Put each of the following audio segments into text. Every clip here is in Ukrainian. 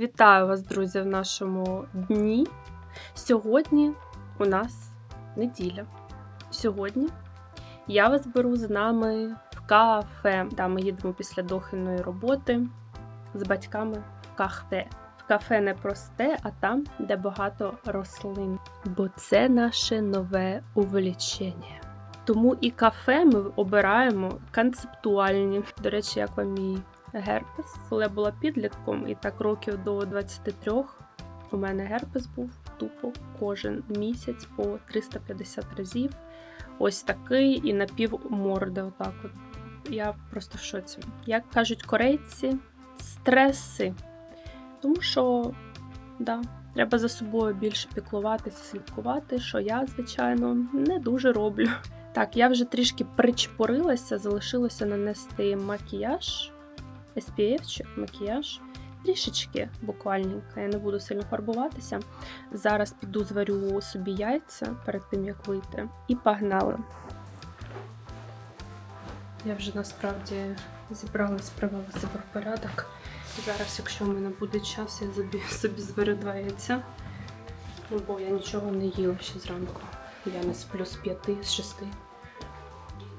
Вітаю вас, друзі, в нашому дні. Сьогодні у нас неділя. Сьогодні я вас беру з нами в кафе. Да, ми їдемо після дохильної роботи з батьками в кафе. В кафе не просте, а там, де багато рослин. Бо це наше нове увлічення. Тому і кафе ми обираємо концептуальні. До речі, як вам мій герпес. Коли я була підлітком, і так років до 23 у мене герпес був тупо кожен місяць по 350 разів. Ось такий і напів морди. Отак от. Я просто в шоці. Як кажуть корейці, стреси. Тому що, да, треба за собою більше піклуватися, слідкувати, що я, звичайно, не дуже роблю. Так, я вже трішки причепурилася, залишилося нанести макіяж. SPF-чик, макіяж. Трішечки буквальненько, я не буду сильно фарбуватися. Зараз піду зварю собі яйця перед тим, як вийти. І погнали. Я вже насправді зібралась, привела себе в порядок. Зараз, якщо в мене буде час, я собі, собі зварю два яйця. Ну, бо я нічого не їла ще зранку. Я не сплю з п'яти, з шести.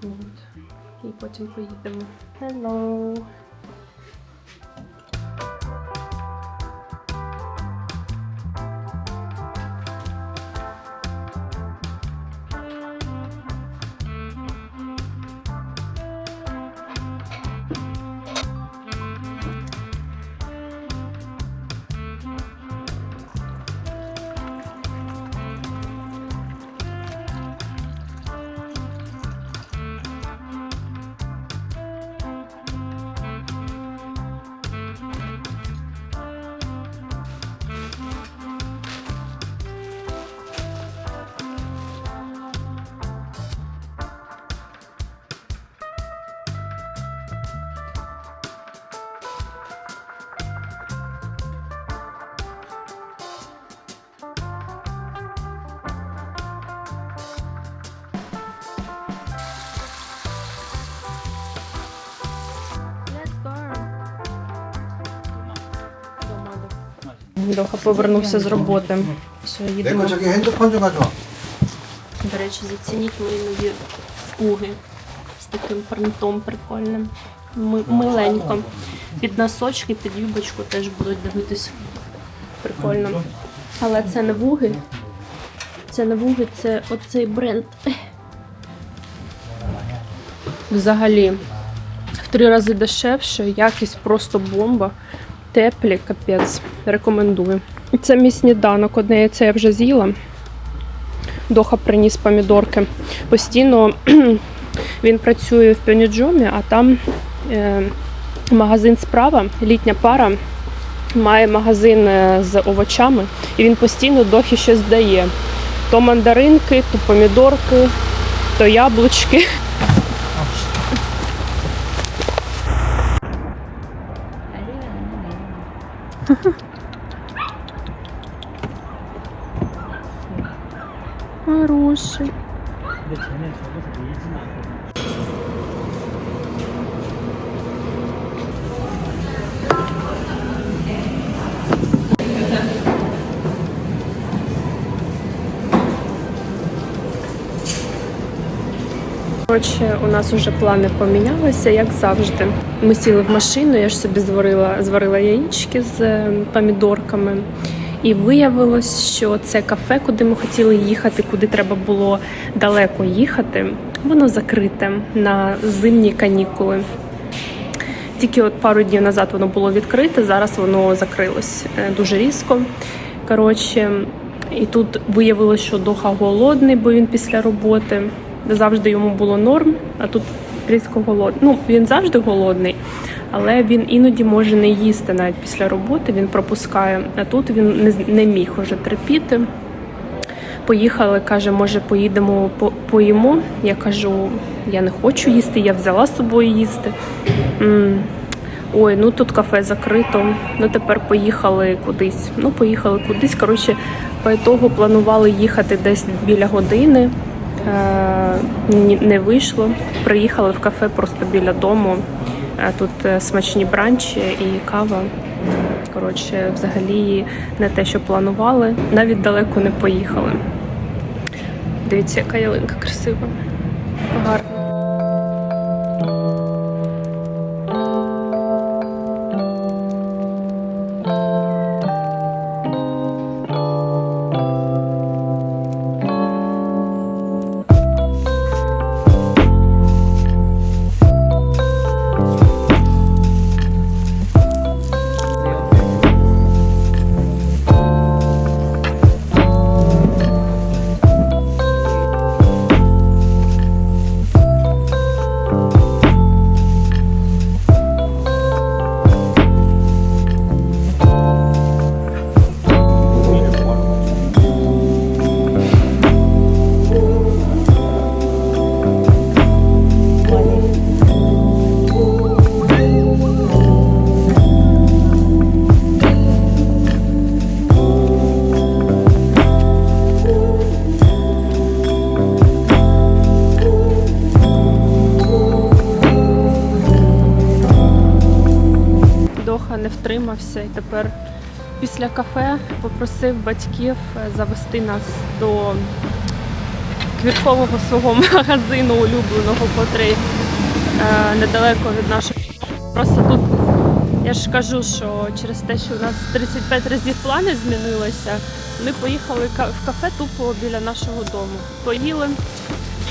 От. І потім поїдемо. Hello! Доха повернувся з роботи. Все, 내 їдемо. 거 저기 핸드폰 좀 가져와. До речі, зацініть мої нові уги з таким принтом прикольним. Ми- Миленько. Під носочки, під юбочку теж будуть дивитися. Прикольно. Але це не вуги. Це не вуги, це оцей бренд. Взагалі, в три рази дешевше, якість просто бомба. Теплі, капець. Рекомендую. Це мій сніданок. Одне яйце я вже з'їла. Доха приніс помідорки. Постійно він працює в Пьоніджомі, а там е, магазин справа, літня пара має магазин е, з овочами, і він постійно дохі щось дає. То мандаринки, то помідорки, то яблучки. Хороший. Коротше, у нас вже плани помінялися, як завжди. Ми сіли в машину, я ж собі зварила, зварила яєчки з е, помідорками. І виявилось, що це кафе, куди ми хотіли їхати, куди треба було далеко їхати, воно закрите на зимні канікули. Тільки от пару днів назад воно було відкрите, зараз воно закрилось е, дуже різко. Коротше, і тут виявилось, що Доха голодний, бо він після роботи. Завжди йому було норм, а тут різко голодний. Ну, він завжди голодний, але він іноді може не їсти навіть після роботи, він пропускає. А тут він не, міг уже терпіти. Поїхали, каже, може, поїдемо по- поїмо. Я кажу, я не хочу їсти, я взяла з собою їсти. Ой, ну тут кафе закрито. Ну тепер поїхали кудись. Ну, поїхали кудись. Коротше, по ітогу планували їхати десь біля години. Е, не вийшло. Приїхали в кафе просто біля дому. Е, Тут е, смачні бранчі і кава. Коротше, взагалі не те, що планували, навіть далеко не поїхали. Дивіться, яка ялинка красива. Гарна. Не і тепер після кафе попросив батьків е, завести нас до квіткового свого магазину улюбленого, котрий е, недалеко від нашого. Просто тут я ж кажу, що через те, що у нас 35 разів плани змінилися, ми поїхали в кафе тупо біля нашого дому. Поїли.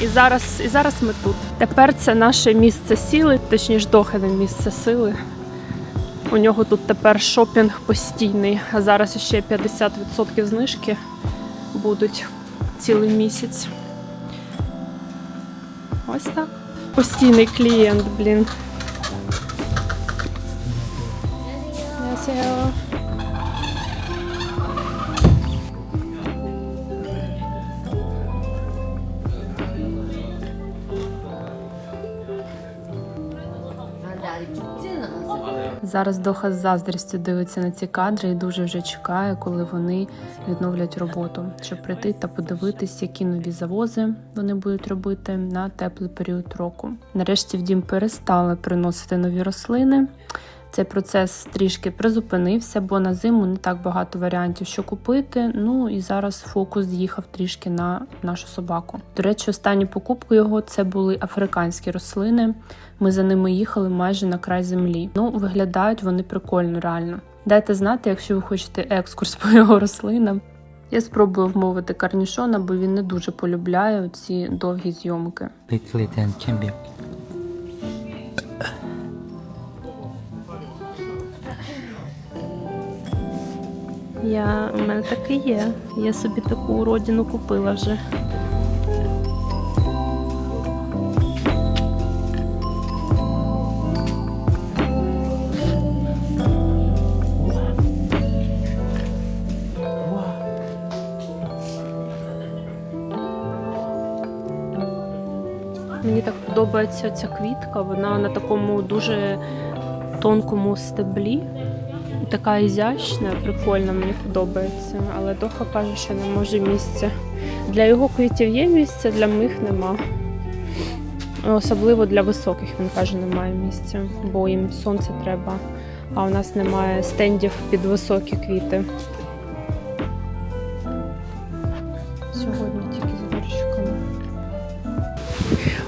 І зараз, і зараз ми тут. Тепер це наше місце сили, точніше, дохине місце сили. У нього тут тепер шопінг постійний, а зараз ще 50% знижки будуть цілий місяць. Ось так. Постійний клієнт, блін. Зараз Доха з заздрістю дивиться на ці кадри і дуже вже чекає, коли вони відновлять роботу, щоб прийти та подивитись, які нові завози вони будуть робити на теплий період року. Нарешті в дім перестали приносити нові рослини. Цей процес трішки призупинився, бо на зиму не так багато варіантів, що купити. Ну і зараз фокус з'їхав трішки на нашу собаку. До речі, останні покупки його це були африканські рослини. Ми за ними їхали майже на край землі. Ну, виглядають вони прикольно, реально. Дайте знати, якщо ви хочете екскурс по його рослинам. Я спробую вмовити карнішона, бо він не дуже полюбляє ці довгі зйомки. Я у мене таке є. Я собі таку уродину купила вже. Мені так подобається ця квітка. Вона на такому дуже тонкому стеблі. Така ізящна, прикольна, мені подобається. Але Доха каже, що не може місця. Для його квітів є місце, для моїх нема. Особливо для високих, він каже, немає місця, бо їм сонце треба, а у нас немає стендів під високі квіти.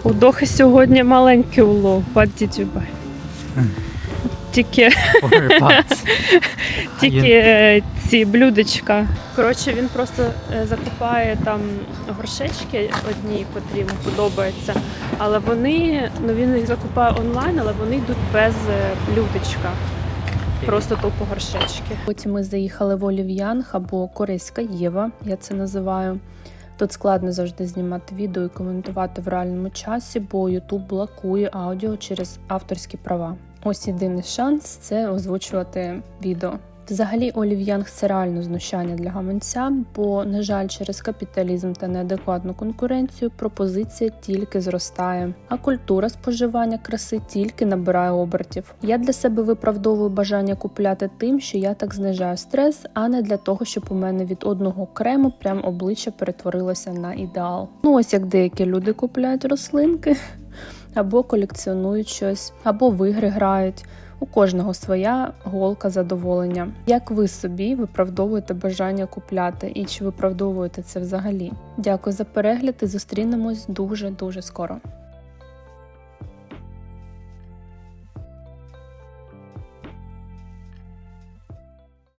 У Дохи сьогодні маленький улов. What did you buy? Тільки Тільки е, ці блюдечка. Коротше, він просто е, закупає там горшечки одні, котрі йому подобаються. Але вони, ну він їх закупає онлайн, але вони йдуть без е, блюдечка. Просто тупо горшечки. Потім ми заїхали в Олів'янг або Корейська Єва, я це називаю. Тут складно завжди знімати відео і коментувати в реальному часі, бо YouTube блокує аудіо через авторські права. Ось єдиний шанс це озвучувати відео. Взагалі, Олів'янг це реально знущання для гаманця, бо, на жаль, через капіталізм та неадекватну конкуренцію пропозиція тільки зростає, а культура споживання краси тільки набирає обертів. Я для себе виправдовую бажання купляти тим, що я так знижаю стрес, а не для того, щоб у мене від одного крему прям обличчя перетворилося на ідеал. Ну ось як деякі люди купляють рослинки або колекціонують щось, або в ігри грають. У кожного своя голка задоволення. Як ви собі виправдовуєте бажання купляти і чи виправдовуєте це взагалі? Дякую за перегляд і зустрінемось дуже дуже скоро.